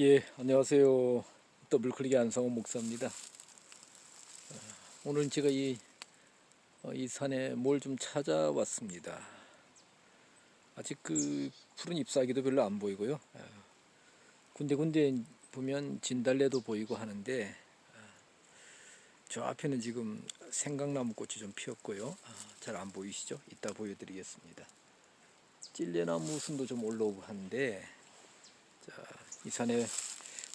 예, 안녕하세요. 더블클릭의 안성호 목사입니다. 어, 오늘 제가 이, 어, 이 산에 뭘 좀 찾아왔습니다. 아직 그 푸른 잎사귀도 별로 안 보이고요. 어, 군데군데 보면 진달래도 보이고 하는데 어, 저 앞에는 지금 생강나무 꽃이 좀 피었고요. 잘 안 보이시죠? 이따 보여드리겠습니다. 찔레나무 순도 좀 올라오고 하는데 자, 이 산에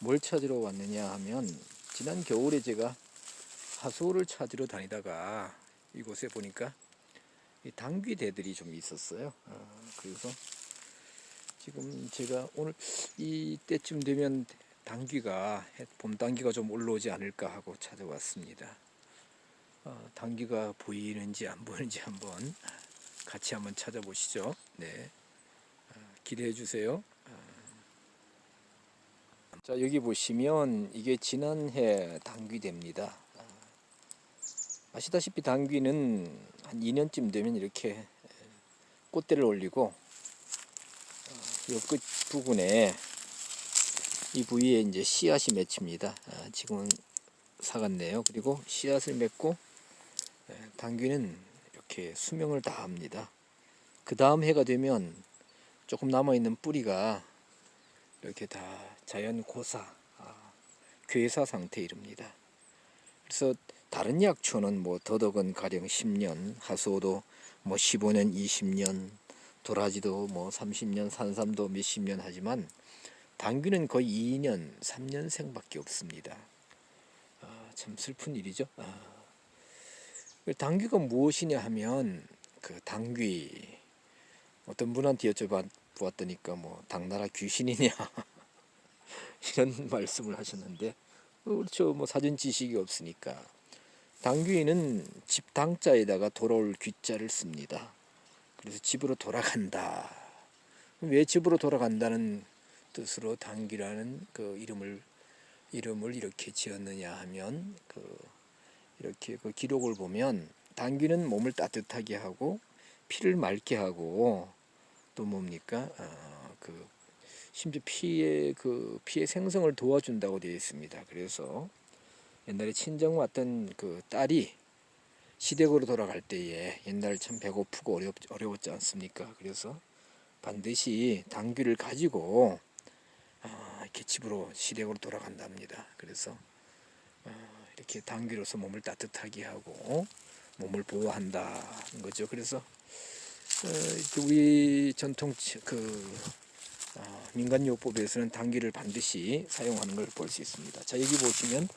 뭘 찾으러 왔느냐 하면 지난 겨울에 제가 하수를 찾으러 다니다가 이곳에 보니까 이 당귀대들이 좀 있었어요. 어, 그래서 지금 제가 오늘 이때쯤 되면 당귀가 봄 당귀가 좀 올라오지 않을까 하고 찾아왔습니다. 어, 당귀가 보이는지 안 보이는지 한번 같이 한번 찾아보시죠. 네, 어, 기대해 주세요. 자 여기 보시면 이게 지난해 당귀대입니다. 아시다시피 당귀는 한 2년쯤 되면 이렇게 꽃대를 올리고 이끝 부분에 이 부위에 이제 씨앗이 맺힙니다. 아, 지금은 사갔네요. 그리고 씨앗을 맺고 예, 당귀는 이렇게 수명을 다합니다. 그 다음 해가 되면 조금 남아 있는 뿌리가 이렇게 다 자연 고사, 아, 괴사 상태에 이릅니다. 그래서 다른 약초는 뭐 더덕은 가령 10년, 하수도 뭐 15년, 20년, 도라지도 뭐 30년, 산삼도 몇십 년 하지만 당귀는 거의 2년, 3년 생밖에 없습니다. 아, 참 슬픈 일이죠. 아. 당귀가 무엇이냐 하면 그 당귀 어떤 분한테 여쭤 보았더니까 뭐 당나라 귀신이냐 이런 말씀을 하셨는데 어, 그렇죠 뭐 사전 지식이 없으니까 당귀는 집 당자에다가 돌아올 귀자를 씁니다. 그래서 집으로 돌아간다. 왜 집으로 돌아간다는 뜻으로 당귀라는 그 이름을 이름을 이렇게 지었느냐 하면 그 이렇게 그 기록을 보면 당귀는 몸을 따뜻하게 하고 피를 맑게 하고 또 뭡니까 어, 그 심지어 피의 그 피의 생성을 도와준다고 되어 있습니다. 그래서 옛날에 친정 왔던 그 딸이 시댁으로 돌아갈 때에 옛날 참 배고프고 어렵, 어려웠지 않습니까? 그래서 반드시 당귀를 가지고 어, 이렇게 집으로 시댁으로 돌아간답니다. 그래서 어, 이렇게 당귀로서 몸을 따뜻하게 하고 몸을 보호한다는 거죠. 그래서 우리 전통 그 어, 민간요법에서는 당귀를 반드시 사용하는 걸 볼 수 있습니다. 자 여기 보시면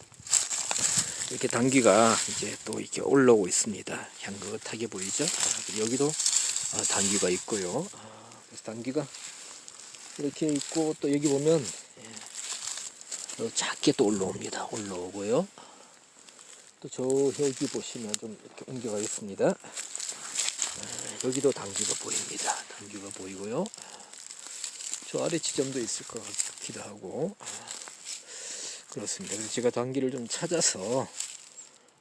이렇게 당귀가 이제 또 이렇게 올라오고 있습니다. 향긋하게 보이죠? 아, 여기도 어, 당귀가 있고요. 아, 그래서 당귀가 이렇게 있고 또 여기 보면 예, 작게 또 올라옵니다. 올라오고요. 또 저 여기 보시면 좀 이렇게 옮겨가겠습니다. 아, 여기도 당귀가 보입니다. 당귀가 보이고요. 저 아래 지점도 있을 것 같기도 하고 아, 그렇습니다. 그래서 제가 당귀를 좀 찾아서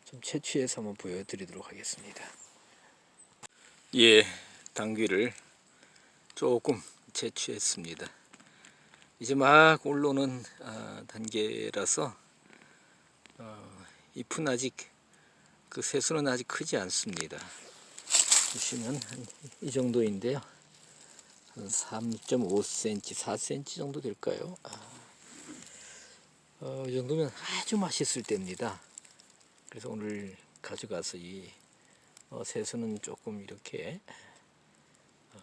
좀 채취해서 한번 보여드리도록 하겠습니다. 예, 당귀를 조금 채취했습니다. 이제 막 올라오는 아, 단계라서 어, 잎은 아직 그 새수는 아직 크지 않습니다. 보시면 한 이 정도인데요. 한 3.5cm, 4cm 정도 될까요? 아, 어, 이 정도면 아주 맛있을 때입니다. 그래서 오늘 가져가서 이 어, 새수는 조금 이렇게 어,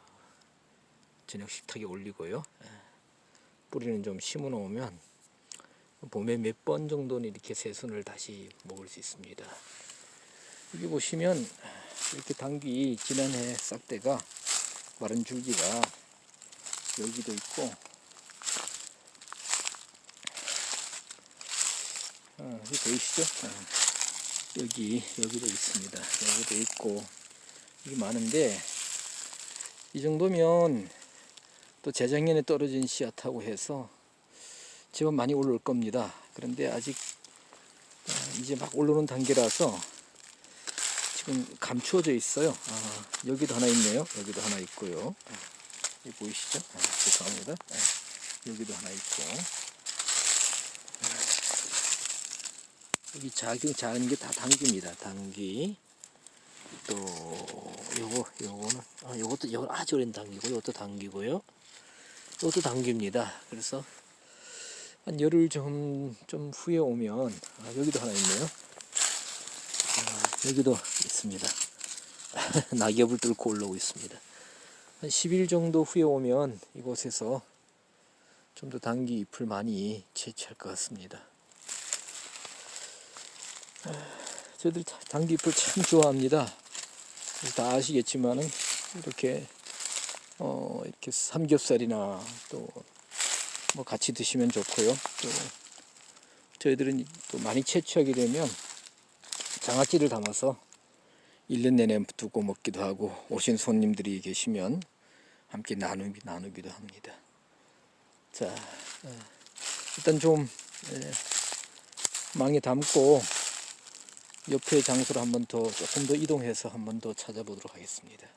저녁 식탁에 올리고요. 에, 뿌리는 좀 심어 놓으면 봄에 몇 번 정도는 이렇게 새순을 다시 먹을 수 있습니다. 여기 보시면 이렇게 당귀 지난해 싹대가 마른 줄기가 여기도 있고 어, 여기 보이시죠? 어, 여기 여기도 있습니다. 여기도 있고 이게 많은데 이 정도면 또 재작년에 떨어진 씨앗하고 해서 제법 많이 올라올 겁니다. 그런데 아직 어, 이제 막 올라오는 단계라서 지금 감추어져 있어요. 아, 여기도 하나 있네요. 여기도 하나 있고요. 예. 이 보이시죠? 아, 죄송합니다. 예. 여기도 하나 있고. 여기 작용 작은 게 다 당기입니다. 당기. 또 요거 요거는 아, 요것도 요건 아주 오랜 당기고 요것도 당기고요. 요것도 당깁니다. 그래서 한 열흘 좀, 좀 후에 오면 아, 여기도 하나 있네요. 아, 여기도 있습니다. 낙엽을 뚫고 올라오고 있습니다. 한 10일 정도 후에 오면 이곳에서 좀 더 당귀 잎을 많이 채취할 것 같습니다. 아, 다- 당귀 잎을 참 좋아합니다. 다 아시겠지만은 이렇게 어 이렇게 삼겹살이나 또 뭐 같이 드시면 좋고요. 또 저희들은 또 많이 채취하게 되면 장아찌를 담아서 1년 내내 두고 먹기도 하고 오신 손님들이 계시면 함께 나누기, 나누기도 합니다. 자, 어, 일단 좀 예, 망에 담고 옆에 장소를 한번 더 조금 더 이동해서 한번 더 찾아보도록 하겠습니다.